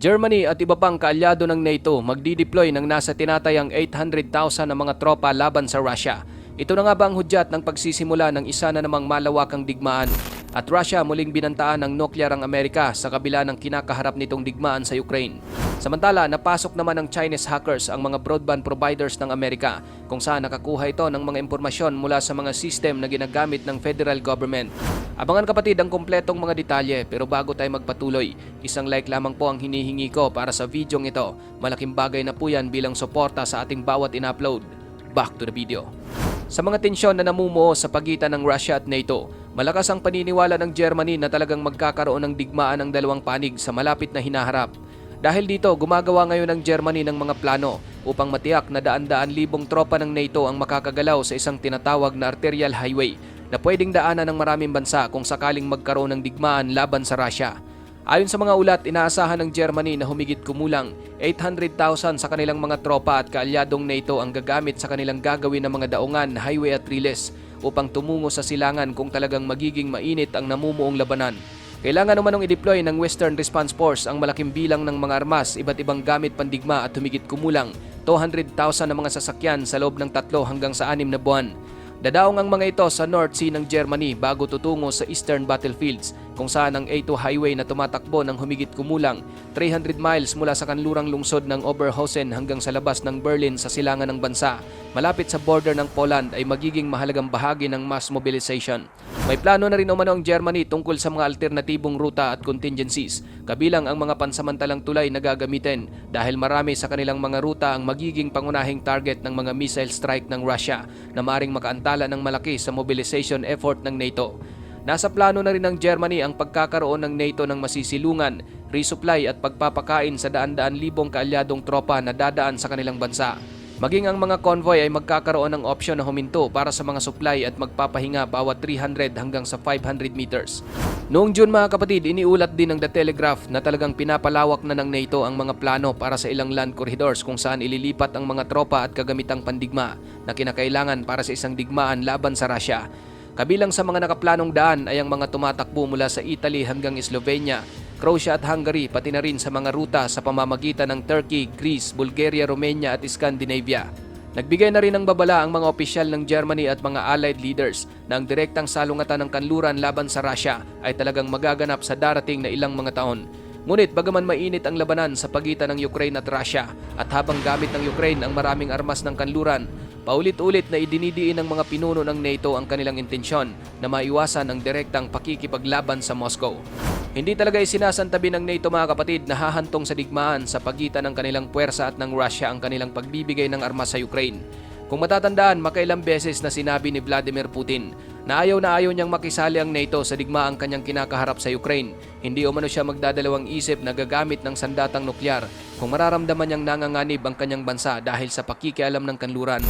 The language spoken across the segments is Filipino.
Germany at iba pang kaalyado ng NATO magdi-deploy ng nasa tinatayang 800,000 na mga tropa laban sa Russia. Ito na nga ba ang hudyat ng pagsisimula ng isa na namang malawakang digmaan? At Russia muling binantaan ng nuklear ang Amerika sa kabila ng kinakaharap nitong digmaan sa Ukraine. Samantala, napasok naman ng Chinese hackers ang mga broadband providers ng Amerika kung saan nakakuha ito ng mga impormasyon mula sa mga system na ginagamit ng federal government. Abangan kapatid ang kumpletong mga detalye pero bago tayo magpatuloy, isang like lamang po ang hinihingi ko para sa videong ito. Malaking bagay na po yan bilang suporta sa ating bawat in-upload. Back to the video. Sa mga tensyon na namumuo sa pagitan ng Russia at NATO, malakas ang paniniwala ng Germany na talagang magkakaroon ng digmaan ang dalawang panig sa malapit na hinaharap. Dahil dito, gumagawa ngayon ng Germany ng mga plano upang matiyak na daan-daan libong tropa ng NATO ang makakagalaw sa isang tinatawag na arterial highway na pwedeng daanan ng maraming bansa kung sakaling magkaroon ng digmaan laban sa Russia. Ayon sa mga ulat, inaasahan ng Germany na humigit kumulang 800,000 sa kanilang mga tropa at kaalyadong NATO ang gagamit sa kanilang gagawin ng mga daungan, highway at riles upang tumungo sa silangan kung talagang magiging mainit ang namumuong labanan. Kailangan naman i-deploy ng Western Response Force ang malaking bilang ng mga armas, iba't ibang gamit pandigma at humigit kumulang 200,000 na mga sasakyan sa loob ng tatlo hanggang sa anim na buwan. Dadaong ang mga ito sa North Sea ng Germany bago tutungo sa Eastern Battlefields kung saan ang A2 highway na tumatakbo ng humigit kumulang 300 miles mula sa kanlurang lungsod ng Oberhausen hanggang sa labas ng Berlin sa silangan ng bansa malapit sa border ng Poland ay magiging mahalagang bahagi ng mass mobilization. May plano na rin umano ang Germany tungkol sa mga alternatibong ruta at contingencies kabilang ang mga pansamantalang tulay na gagamitin dahil marami sa kanilang mga ruta ang magiging pangunahing target ng mga missile strike ng Russia na maring makaantala ng malaki sa mobilization effort ng NATO. Nasa plano na rin ng Germany ang pagkakaroon ng NATO ng masisilungan, resupply at pagpapakain sa daan-daan libong kaalyadong tropa na dadaan sa kanilang bansa. Maging ang mga convoy ay magkakaroon ng opsyon na huminto para sa mga supply at magpapahinga bawat 300 hanggang sa 500 meters. Noong June mga kapatid, iniulat din ng The Telegraph na talagang pinapalawak na ng NATO ang mga plano para sa ilang land corridors kung saan ililipat ang mga tropa at kagamitang pandigma na kinakailangan para sa isang digmaan laban sa Russia. Kabilang sa mga nakaplanong daan ay ang mga tumatakbo mula sa Italy hanggang Slovenia, Croatia at Hungary pati na rin sa mga ruta sa pamamagitan ng Turkey, Greece, Bulgaria, Romania at Scandinavia. Nagbigay na rin ng babala ang mga opisyal ng Germany at mga allied leaders na ang direktang salungatan ng kanluran laban sa Russia ay talagang magaganap sa darating na ilang mga taon. Ngunit bagaman mainit ang labanan sa pagitan ng Ukraine at Russia at habang gamit ng Ukraine ang maraming armas ng kanluran, paulit-ulit na idinidiin ng mga pinuno ng NATO ang kanilang intensyon na maiwasan ang direktang pakikipaglaban sa Moscow. Hindi talaga isinasantabi ng NATO mga kapatid na hahantong sa digmaan sa pagitan ng kanilang puwersa at ng Russia ang kanilang pagbibigay ng armas sa Ukraine. Kung matatandaan, makailang beses na sinabi ni Vladimir Putin na ayaw na ayaw niyang makisali ang NATO sa digmaang kanyang kinakaharap sa Ukraine. Hindi umano siya magdadalawang isip na gagamit ng sandatang nuklear kung mararamdaman niyang nanganganib ang kanyang bansa dahil sa pakikialam ng kanluran.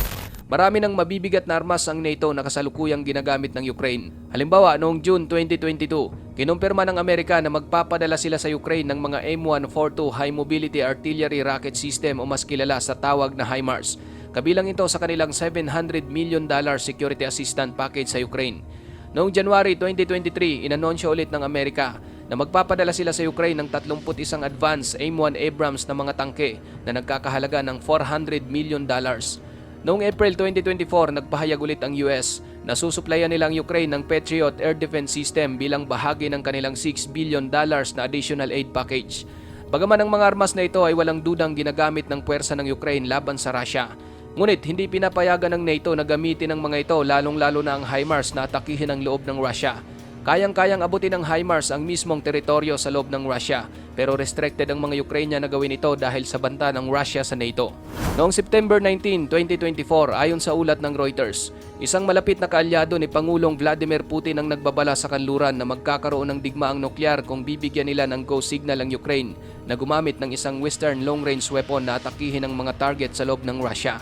Marami ng mabibigat na armas ang NATO na kasalukuyang ginagamit ng Ukraine. Halimbawa, noong June 2022, kinumpirma ng Amerika na magpapadala sila sa Ukraine ng mga M142 High Mobility Artillery Rocket System o mas kilala sa tawag na HIMARS. Kabilang ito sa kanilang 700 million dollar security assistance package sa Ukraine. Noong January 2023, inansyo ulit ng Amerika na magpapadala sila sa Ukraine ng 31 advance M1 Abrams na mga tangke na nagkakahalaga ng 400 million dollars. Noong April 2024, nagpahayag ulit ang US na susuplayan nila ang Ukraine ng Patriot Air Defense System bilang bahagi ng kanilang 6 billion dollars na additional aid package. Bagaman ang mga armas na ito ay walang dudang ginagamit ng puwersa ng Ukraine laban sa Russia, ngunit hindi pinapayagan ng NATO na gamitin ang mga ito lalong-lalo na ang HIMARS na atakihin ang loob ng Russia. Kayang-kayang abutin ng HIMARS ang mismong teritoryo sa loob ng Russia pero restricted ang mga Ukrainian na gawin ito dahil sa banta ng Russia sa NATO. Noong September 19, 2024, ayon sa ulat ng Reuters, isang malapit na kaalyado ni Pangulong Vladimir Putin ang nagbabala sa kanluran na magkakaroon ng digmaang nuklear kung bibigyan nila ng go signal ang Ukraine na gumamit ng isang Western long-range weapon na atakihin ang mga target sa loob ng Russia.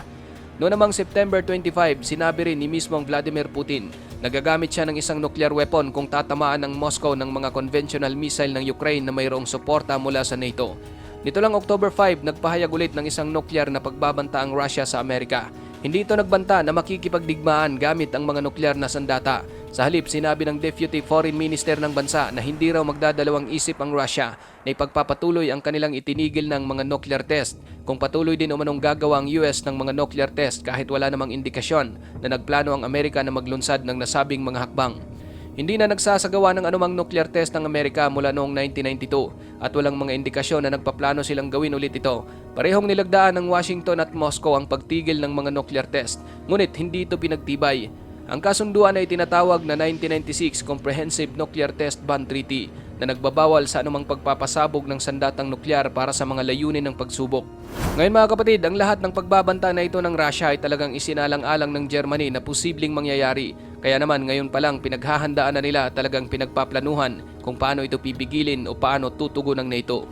Noong namang September 25, sinabi rin ni mismong Vladimir Putin na gagamit siya ng isang nuclear weapon kung tatamaan ng Moscow ng mga conventional missile ng Ukraine na mayroong suporta mula sa NATO. Nito lang October 5, nagpahayag ulit ng isang nuclear na pagbabanta ang Russia sa Amerika. Hindi ito nagbanta na makikipagdigmaan gamit ang mga nuklear na sandata, Sa halip, sinabi ng Deputy Foreign Minister ng bansa na hindi raw magdadalawang isip ang Russia na ipagpapatuloy ang kanilang itinigil ng mga nuclear test kung patuloy din umanong gagawa ang US ng mga nuclear test kahit wala namang indikasyon na nagplano ang Amerika na maglunsad ng nasabing mga hakbang. Hindi na nagsasagawa ng anumang nuclear test ng Amerika mula noong 1992 at walang mga indikasyon na nagpaplano silang gawin ulit ito. Parehong nilagdaan ng Washington at Moscow ang pagtigil ng mga nuclear test, ngunit hindi ito pinagtibay. Ang kasunduan ay tinatawag na 1996 Comprehensive Nuclear Test Ban Treaty na nagbabawal sa anumang pagpapasabog ng sandatang nuklear para sa mga layunin ng pagsubok. Ngayon mga kapatid, ang lahat ng pagbabanta na ito ng Russia ay talagang isinalang-alang ng Germany na posibleng mangyayari. Kaya naman ngayon pa lang pinaghahandaan na nila talagang pinagpaplanuhan kung paano ito pipigilin o paano tutugon ng NATO.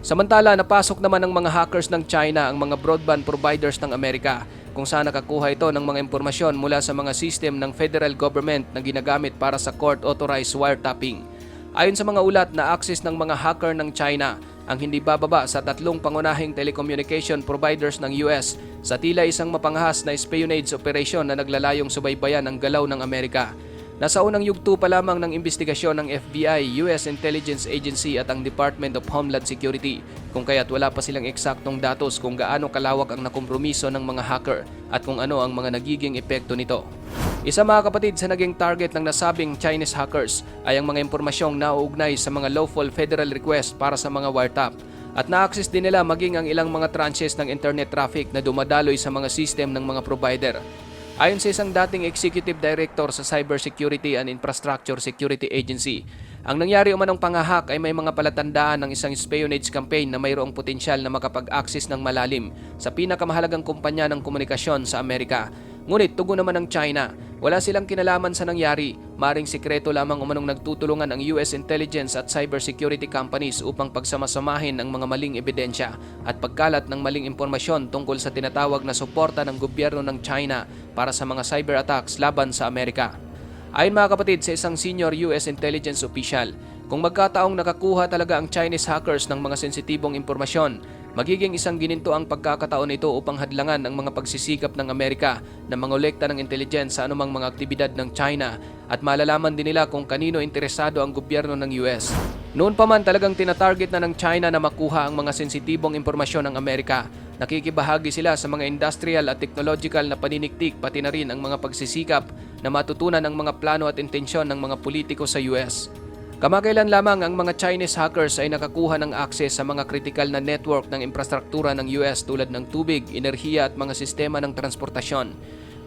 Samantala, napasok naman ng mga hackers ng China ang mga broadband providers ng Amerika kung saan nakakuha ito ng mga impormasyon mula sa mga system ng federal government na ginagamit para sa court-authorized wiretapping. Ayon sa mga ulat na access ng mga hacker ng China ang hindi bababa sa tatlong pangunahing telecommunication providers ng US sa tila isang mapangahas na espionage operation na naglalayong subaybayan ang galaw ng Amerika. Nasa unang yugto pa lamang ng investigasyon ng FBI, US Intelligence Agency at ang Department of Homeland Security kung kaya't wala pa silang eksaktong datos kung gaano kalawak ang nakompromiso ng mga hacker at kung ano ang mga nagiging epekto nito. Isa mga kapatid sa naging target ng nasabing Chinese hackers ay ang mga impormasyong nauugnay sa mga lawful federal request para sa mga wiretap at na-access din nila maging ang ilang mga tranches ng internet traffic na dumadaloy sa mga system ng mga provider. Ayon sa isang dating executive director sa Cybersecurity and Infrastructure Security Agency, ang nangyari umanong pangahak ay may mga palatandaan ng isang espionage campaign na mayroong potensyal na makapag-access ng malalim sa pinakamahalagang kumpanya ng komunikasyon sa Amerika. Ngunit tugon naman ng China, wala silang kinalaman sa nangyari. Maring sikreto lamang umanong nagtutulungan ang US intelligence at cybersecurity companies upang pagsamasamahin ang mga maling ebidensya at pagkalat ng maling impormasyon tungkol sa tinatawag na suporta ng gobyerno ng China para sa mga cyber attacks laban sa Amerika. Ayon mga kapatid sa isang senior US intelligence official, kung magkataong nakakuha talaga ang Chinese hackers ng mga sensitibong impormasyon, magiging isang gininto ang pagkakataon ito upang hadlangan ang mga pagsisikap ng Amerika na mangolekta ng intelligence sa anumang mga aktibidad ng China at malalaman din nila kung kanino interesado ang gobyerno ng US. Noon pa man talagang tinatarget na ng China na makuha ang mga sensitibong impormasyon ng Amerika. Nakikibahagi sila sa mga industrial at technological na paniniktik pati na rin ang mga pagsisikap na matutunan ang mga plano at intensyon ng mga politiko sa US. Kamakailan lamang ang mga Chinese hackers ay nakakuha ng akses sa mga kritikal na network ng infrastruktura ng US tulad ng tubig, enerhiya at mga sistema ng transportasyon.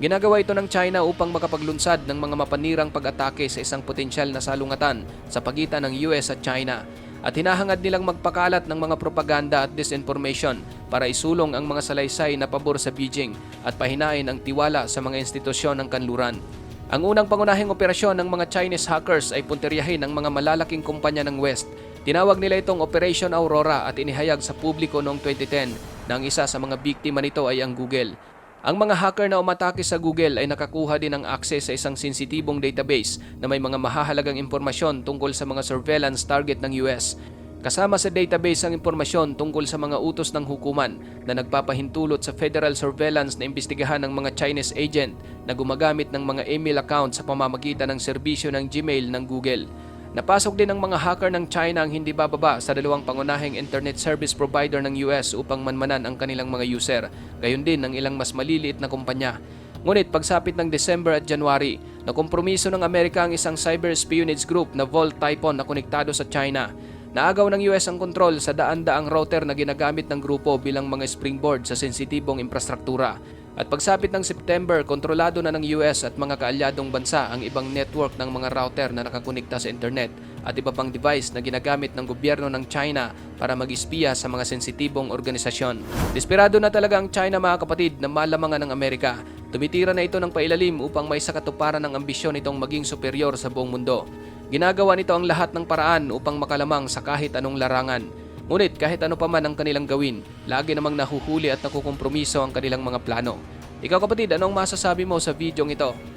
Ginagawa ito ng China upang makapaglunsad ng mga mapanirang pag-atake sa isang potensyal na salungatan sa pagitan ng US at China at hinahangad nilang magpakalat ng mga propaganda at disinformation para isulong ang mga salaysay na pabor sa Beijing at pahinain ang tiwala sa mga institusyon ng kanluran. Ang unang pangunahing operasyon ng mga Chinese hackers ay punteryahin ang mga malalaking kumpanya ng West. Tinawag nila itong Operation Aurora at inihayag sa publiko noong 2010 na ang isa sa mga biktima nito ay ang Google. Ang mga hacker na umatake sa Google ay nakakuha din ng access sa isang sensitibong database na may mga mahahalagang impormasyon tungkol sa mga surveillance target ng US. Kasama sa database ang impormasyon tungkol sa mga utos ng hukuman na nagpapahintulot sa federal surveillance na imbestigahan ng mga Chinese agent na gumagamit ng mga email account sa pamamagitan ng serbisyo ng Gmail ng Google. Napasok din ng mga hacker ng China ang hindi bababa sa dalawang pangunahing internet service provider ng US upang manmanan ang kanilang mga user, gayon din ng ilang mas maliliit na kumpanya. Ngunit pagsapit ng December at January, nakompromiso ng Amerika ang isang cyber espionage group na Volt Typhon na konektado sa China. Naagaw ng US ang kontrol sa daan-daang router na ginagamit ng grupo bilang mga springboard sa sensitibong infrastruktura. At pagsapit ng September, kontrolado na ng US at mga kaalyadong bansa ang ibang network ng mga router na nakakonekta sa internet at iba pang device na ginagamit ng gobyerno ng China para mag-espiya sa mga sensitibong organisasyon. Desperado na talaga ang China mga kapatid na malamangan ng Amerika. Tumitira na ito ng pailalim upang may sakatuparan ng ambisyon itong maging superior sa buong mundo. Ginagawa nito ang lahat ng paraan upang makalamang sa kahit anong larangan. Ngunit kahit ano pa man ang kanilang gawin, lagi namang nahuhuli at nakukompromiso ang kanilang mga plano. Ikaw kapatid, anong masasabi mo sa videong ito?